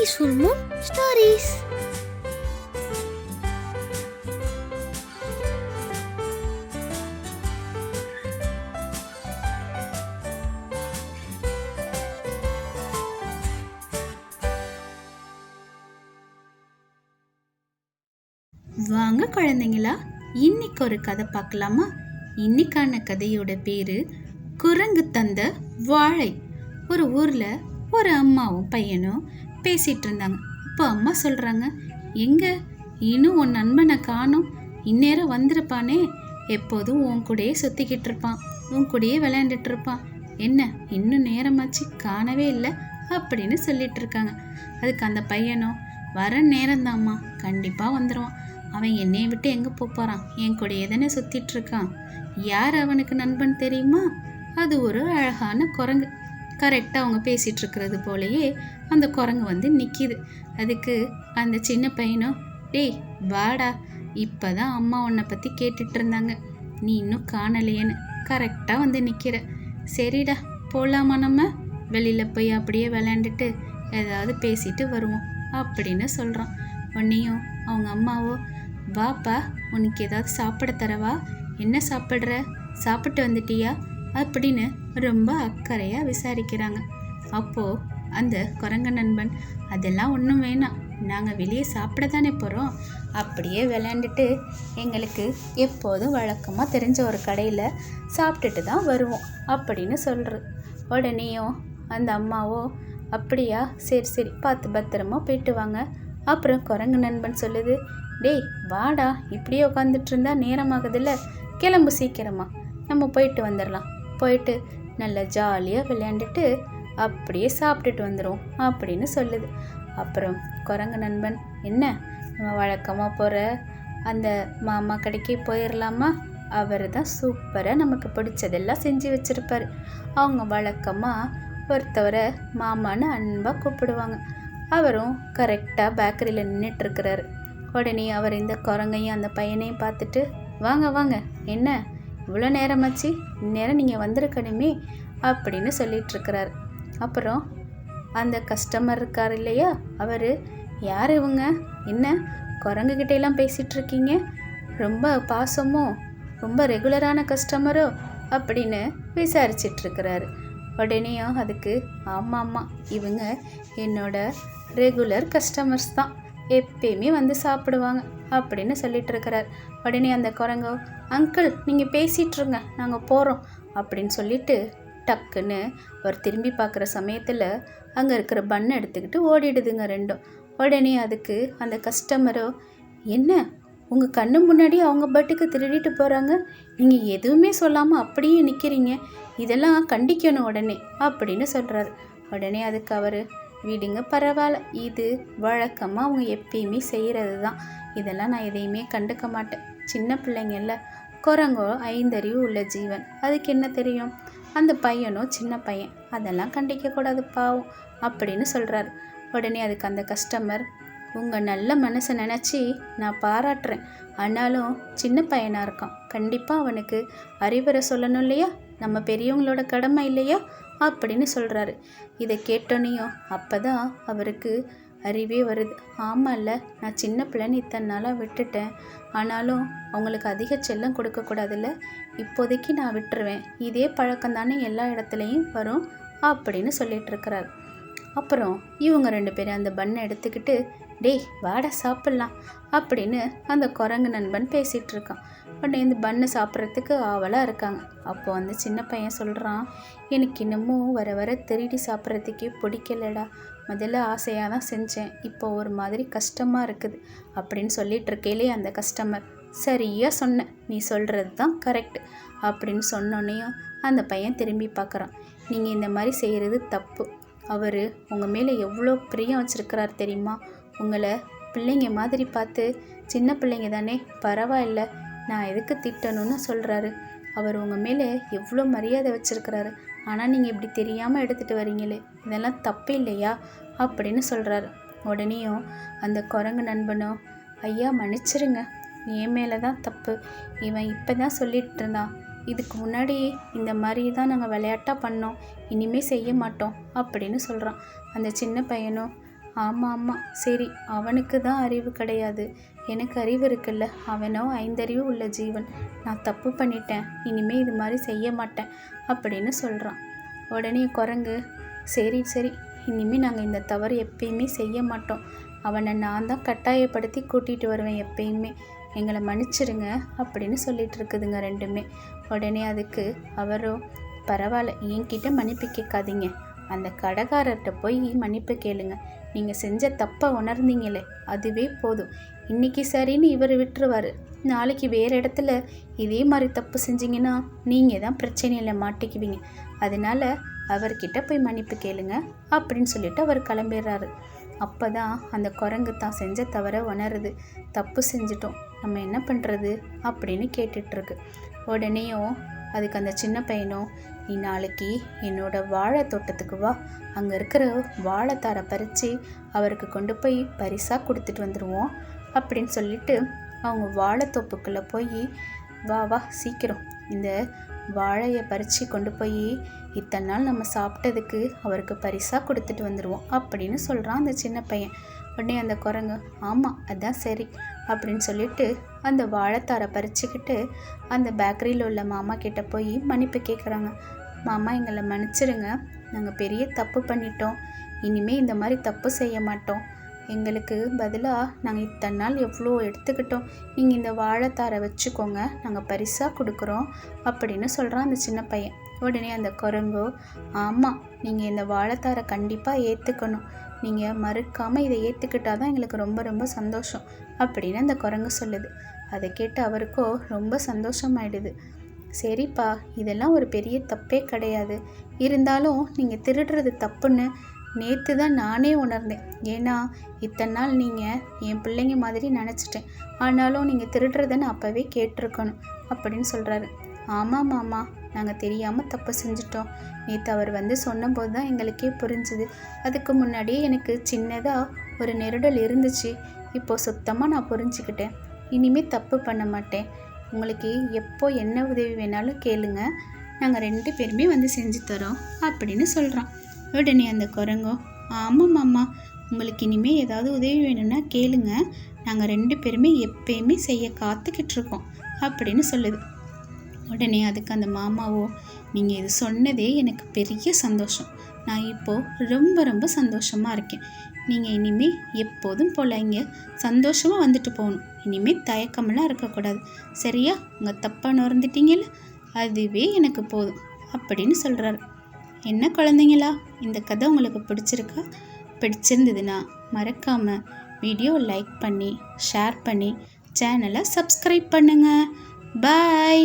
Peaceful Moon Stories. வாங்க குழந்தைங்களா இன்னைக்கு ஒரு கதை பார்க்கலாமா? இன்னைக்கான கதையோட பேரு குரங்கு தந்த வாழை. ஒரு ஊர்ல ஒரு அம்மாவும் பையனும் பேசிட்டு இருந்தாங்க இப்போ அம்மா சொல்கிறாங்க எங்க? இன்னும் உன் நண்பனை காணும். இந்நேரம் வந்திருப்பானே. எப்போதும் உன் கூடயே சுத்திக்கிட்டு இருப்பான் உன் கூடயே விளையாண்டுட்டு இருப்பான் என்ன இன்னும் நேரமாச்சு? காணவே இல்லை? அப்படின்னு சொல்லிட்டு இருக்காங்க அதுக்கு அந்த பையனும் வர நேரம்தாம்மா கண்டிப்பாக வந்துடுவான் அவன் என்னை விட்டு எங்கே போகிறான் என் கூடயே தானே சுற்றிட்டு இருக்கான் யார் அவனுக்கு நண்பன் தெரியுமா? அது ஒரு அழகான குரங்கு. கரெக்டாக அவங்க பேசிகிட்டு இருக்கிறது போலயே அந்த குரங்கு வந்து நிற்கிது அதுக்கு அந்த சின்ன பையனும் டேய் வாடா இப்போ தான் அம்மா உன்னை பற்றி கேட்டுட்டு இருந்தாங்க நீ இன்னும் காணலையேன்னு கரெக்டாக வந்து நிற்கிற சரிடா போகலாமா நம்ம? வெளியில் போய் அப்படியே விளையாண்டுட்டு ஏதாவது பேசிட்டு வருவோம் அப்படின்னு சொல்கிறான் உன்னையும் அவங்க அம்மாவோ வாப்பா உனக்கு ஏதாவது சாப்பிட தரவா? என்ன சாப்பிட்ற? சாப்பிட்டு வந்துட்டியா? அப்படின்னு ரொம்ப அக்கறையாக விசாரிக்கிறாங்க. அப்போது அந்த குரங்க நண்பன் அதெல்லாம் ஒன்றும் வேணாம். நாங்கள் வெளியே சாப்பிட தானே போகிறோம் அப்படியே விளையாண்டுட்டு எங்களுக்கு எப்போதும் வழக்கமாக தெரிஞ்ச ஒரு கடையில் சாப்பிட்டுட்டு தான் வருவோம் அப்படின்னு சொல்கிறது உடனேயும் அந்த அம்மாவோ அப்படியா சரி சரி பார்த்து பத்திரமா போயிட்டு வாங்க. அப்புறம் குரங்கு நண்பன் சொல்லுது டேய் வாடா இப்படியே உட்காந்துட்டு இருந்தா நேரமாகுதுல்ல. கிளம்பு சீக்கிரமா. நம்ம போயிட்டு வந்துடலாம் போயிட்டு நல்லா ஜாலியாக விளையாண்டுட்டு அப்படியே சாப்பிட்டுட்டு வந்துடும் அப்படின்னு சொல்லுது. அப்புறம் குரங்கு நண்பன் என்ன நம்ம வழக்கமாக போகிற அந்த மாமா கடைக்கு போயிடலாமா அவர் தான் சூப்பராக நமக்கு பிடிச்சதெல்லாம் செஞ்சு வச்சுருப்பார். அவங்க வழக்கமாக ஒருத்தவரை மாமான்னு அன்பாக கூப்பிடுவாங்க. அவரும் கரெக்டாக பேக்கரியில் நின்றுட்டுருக்கிறாரு உடனே அவர் இந்த குரங்கையும் அந்த பையனையும் பார்த்துட்டு வாங்க வாங்க என்ன? இவ்வளோ நேரமாச்சு இந்நேரம் நீங்கள் வந்திருக்கணுமே அப்படின்னு சொல்லிட்டு அப்புறம் அந்த கஸ்டமர் இருக்கார் இல்லையா? அவர் யார் இவங்க? என்ன? குரங்குகிட்ட பேசிகிட்ருக்கீங்க பேசிகிட்டு இருக்கீங்க? ரொம்ப பாசமோ? ரொம்ப ரெகுலரான கஸ்டமரோ அப்படின்னு விசாரிச்சிட்ருக்கிறாரு உடனேயும் அதுக்கு ஆமாம் ஆமாம் இவங்க என்னோட ரெகுலர் கஸ்டமர்ஸ் தான். எப்பயுமே வந்து சாப்பிடுவாங்க அப்படின்னு சொல்லிட்டு இருக்கிறார். உடனே அந்த குரங்கோ அங்கிள் நீங்கள் பேசிகிட்ருங்க நாங்கள் போகிறோம் அப்படின்னு சொல்லிட்டு டக்குன்னு அவர் திரும்பி பார்க்குற சமயத்தில் அங்கே இருக்கிற பண்ணை எடுத்துக்கிட்டு ஓடிடுதுங்க ரெண்டும். உடனே அதுக்கு அந்த கஸ்டமரோ என்ன உங்கள் கண்ணு முன்னாடி அவங்க பாட்டுக்கு திருடிட்டு போகிறாங்க நீங்கள் எதுவுமே சொல்லாமல் அப்படியே நிற்கிறீங்க இதெல்லாம் கண்டிக்கணும் உடனே அப்படின்னு சொல்கிறாரு உடனே அதுக்கு அவர் விடுங்க. பரவாயில்ல. இது வழக்கமாக அவங்க எப்பயுமே செய்கிறது தான் இதெல்லாம் நான் எதையுமே கண்டுக்க மாட்டேன். சின்ன பிள்ளைங்கள்ல குரங்கோ ஐந்தறிவு உள்ள ஜீவன். அதுக்கு என்ன தெரியும்? அந்த பையனோ சின்ன பையன். அதெல்லாம் கண்டிக்கக்கூடாது பாவம். அப்படின்னு சொல்கிறாரு உடனே அதுக்கு அந்த கஸ்டமர் உங்கள் நல்ல மனசை நினச்சி நான் பாராட்டுறேன். ஆனாலும் சின்ன பையனாக இருக்கான். கண்டிப்பாக அவனுக்கு அறிவுரை சொல்லணும் இல்லையா? நம்ம பெரியவங்களோட கடமை இல்லையா? அப்படின்னு சொல்கிறாரு இதை கேட்டோனையும் அப்போ தான் அவருக்கு அறிவே வருது. ஆமாம்ல நான் சின்ன பிள்ளைன்னு இத்தனை நாளாக விட்டுட்டேன். ஆனாலும் அவங்களுக்கு அதிக செல்லம் கொடுக்கக்கூடாதுல்ல இப்போதைக்கு நான் விட்டுருவேன். இதே பழக்கம் தானே எல்லா இடத்துலையும் வரும் அப்படின்னு சொல்லிட்டு இருக்கிறார். அப்புறம் இவங்க ரெண்டு பேரும் அந்த பண்ணை எடுத்துக்கிட்டு டேய் வாடா சாப்பிட்லாம் அப்படின்னு அந்த குரங்கு நண்பன் பேசிகிட்டு இருக்கான். உடனே இந்த பண்ணு சாப்பிட்றதுக்கு ஆவலாக இருக்காங்க. அப்போ வந்து சின்ன பையன் சொல்கிறான் எனக்கு இன்னமும் வர வர திருடி சாப்பிட்றதுக்கே பிடிக்கலடா. முதல்ல ஆசையாக தான் செஞ்சேன். இப்போ ஒரு மாதிரி கஷ்டமாக இருக்குது அப்படின்னு சொல்லிட்டு இருக்கையிலே அந்த கஸ்டமர் சரியாக சொன்னேன் நீ சொல்கிறது தான் கரெக்ட் அப்படின்னு சொன்னோன்னையும் அந்த பையன் திரும்பி பார்க்குறான் நீங்கள் இந்த மாதிரி செய்கிறது தப்பு. அவர் உங்கள் மேலே எவ்வளோ பிரியம் வச்சுருக்கிறார் தெரியுமா? உங்களை பிள்ளைங்க மாதிரி பார்த்து சின்ன பிள்ளைங்க தானே? பரவாயில்ல நான் எதுக்கு திட்டணும்னு சொல்கிறாரு அவர் உங்கள் மேலே எவ்வளோ மரியாதை வச்சுருக்கிறாரு. ஆனால் நீங்கள் இப்படி தெரியாமல் எடுத்துகிட்டு வரீங்களே இதெல்லாம் தப்பு இல்லையா? அப்படின்னு சொல்கிறாரு உடனேயும் அந்த குரங்கு நண்பனும் ஐயா மன்னிச்சிருங்க. என் மேலே தான் தப்பு. இவன் இப்போ தான் சொல்லிட்டு இருந்தான். இதுக்கு முன்னாடி இந்த மாதிரி தான் நாங்கள் விளையாட்டாக பண்ணோம். இனிமேல் செய்ய மாட்டோம். அப்படின்னு சொல்கிறான் அந்த சின்ன பையனும் ஆமாம் ஆமாம் சரி அவனுக்கு தான் அறிவு கிடையாது. எனக்கு அறிவு இருக்குல்ல. அவனோ ஐந்தறிவு உள்ள ஜீவன். நான் தப்பு பண்ணிட்டேன். இனிமே இது மாதிரி செய்ய மாட்டேன். அப்படின்னு சொல்கிறான் உடனே குரங்கு சரி சரி. இனிமேல் நாங்கள் இந்த தவறு எப்பயுமே செய்ய மாட்டோம். அவனை நான் தான் கட்டாயப்படுத்தி கூட்டிகிட்டு வருவேன் எப்பயுமே. எங்களை மன்னிச்சிடுங்க அப்படின்னு சொல்லிட்டு இருக்குதுங்க ரெண்டுமே. உடனே அதுக்கு அவரோ பரவாயில்ல. என்கிட்ட மன்னிப்பு கேட்காதீங்க. அந்த கடைக்காரர்கிட்ட போய் மன்னிப்பு கேளுங்க. நீங்கள் செஞ்ச தப்பை உணர்ந்தீங்களே அதுவே போதும். இன்னைக்கு சரின்னு இவர் விட்டுருவார். நாளைக்கு வேறு இடத்துல இதே மாதிரி தப்பு செஞ்சீங்கன்னா நீங்கள் தான் பிரச்சனையில் மாட்டிக்குவீங்க. அதனால அவர்கிட்ட போய் மன்னிப்பு கேளுங்க அப்படின்னு சொல்லிட்டு அவர் கிளம்பிடுறாரு. அப்போ தான் அந்த குரங்கு தான் செஞ்ச தவற உணருது. தப்பு செஞ்சிட்டோம் நம்ம என்ன பண்ணுறது அப்படின்னு கேட்டுட்ருக்கு உடனேயும் அதுக்கு அந்த சின்ன பையனும் நீ நாளைக்கு என்னோட வாழை தோட்டத்துக்கு வா. அங்கே இருக்கிற வாழைத்தாரை பறித்து அவருக்கு கொண்டு போய் பரிசாக கொடுத்துட்டு வந்துடுவோம் அப்படின்னு சொல்லிட்டு அவங்க வாழைத்தோப்புக்குள்ளே போய் வா வா சீக்கிரம். இந்த வாழையை பறித்து கொண்டு போய் இத்தனை நாள் நம்ம சாப்பிட்டதுக்கு அவருக்கு பரிசாக கொடுத்துட்டு வந்துடுவோம் அப்படின்னு சொல்கிறான் அந்த சின்ன பையன். உடனே அந்த குரங்கு ஆமாம் அதான் சரி அப்படின்னு சொல்லிட்டு அந்த வாழைத்தாரை பறிச்சுக்கிட்டு அந்த பேக்கரியில் உள்ள மாமா கிட்டே போய் மன்னிப்பு கேட்குறாங்க மாமா எங்களை மன்னிச்சிடுங்க நாங்கள் பெரிய தப்பு பண்ணிட்டோம். இனிமே இந்த மாதிரி தப்பு செய்ய மாட்டோம். எங்களுக்கு பதிலாக நாங்கள் இத்தனை நாள் எவ்வளோ எடுத்துக்கிட்டோம். நீங்கள் இந்த வாழைத்தாரை வச்சுக்கோங்க. நாங்கள் பரிசாக கொடுக்குறோம் அப்படின்னு சொல்கிறான் அந்த சின்ன பையன். உடனே அந்த குரங்கோ ஆமாம் நீங்கள் இந்த வாழைத்தாரை கண்டிப்பாக ஏற்றுக்கணும் நீங்கள் மறுக்காமல் இதை ஏற்றுக்கிட்டா தான் எங்களுக்கு ரொம்ப ரொம்ப சந்தோஷம். அப்படின்னு அந்த குரங்கு சொல்லுது. அதை கேட்டு அவருக்கோ ரொம்ப சந்தோஷமாயிடுது. சரிப்பா இதெல்லாம் ஒரு பெரிய தப்பே கிடையாது. இருந்தாலும் நீங்கள் திருடுறது தப்புன்னு நேற்று தான் நானே உணர்ந்தேன். ஏன்னா இத்தனை நாள் நீங்கள் என் பிள்ளைங்க மாதிரி நினச்சிட்டேன். ஆனாலும் நீங்கள் திருடுறதுன்னு நான் அப்போவே கேட்டிருக்கணும் அப்படின்னு சொல்கிறாரு ஆமாம் மாமா நாங்கள் தெரியாமல் தப்பு செஞ்சிட்டோம். நேற்று அவர் வந்து சொன்னபோது தான் எங்களுக்கே புரிஞ்சுது. அதுக்கு முன்னாடியே எனக்கு சின்னதாக ஒரு நெருடல் இருந்துச்சு. இப்போது சுத்தமாக நான் புரிஞ்சுக்கிட்டேன். இனிமேல் தப்பு பண்ண மாட்டேன். உங்களுக்கு எப்போ என்ன உதவி வேணாலும் கேளுங்க. நாங்கள் ரெண்டு பேருமே வந்து செஞ்சு தரோம் அப்படின்னு சொல்கிறான் உடனே அந்த குரங்கோ ஆமாம் மாமா உங்களுக்கு இனிமேல் ஏதாவது உதவி வேணும்னா கேளுங்க. நாங்கள் ரெண்டு பேருமே எப்பயுமே செய்ய காத்துக்கிட்டு இருக்கோம் அப்படின்னு சொல்லுது. உடனே அதுக்கு அந்த மாமாவோ நீங்கள் இது சொன்னதே எனக்கு பெரிய சந்தோஷம். நான் இப்போது ரொம்ப ரொம்ப சந்தோஷமாக இருக்கேன். நீங்கள் இனிமேல் எப்போதும் போல இங்கே சந்தோஷமாக வந்துட்டு போகணும். இனிமேல் தயக்கமெல்லாம் இருக்கக்கூடாது. சரியா? உங்கள் தப்பாக நுறந்துட்டீங்கல்ல? அதுவே எனக்கு போதும். அப்படின்னு சொல்கிறாரு என்ன குழந்தைங்களா? இந்த கதை உங்களுக்கு பிடிச்சிருக்கா? பிடிச்சிருந்ததுன்னா மறக்காமல் வீடியோ லைக் பண்ணி ஷேர் பண்ணி சேனலை சப்ஸ்கிரைப் பண்ணுங்கள் பாய்!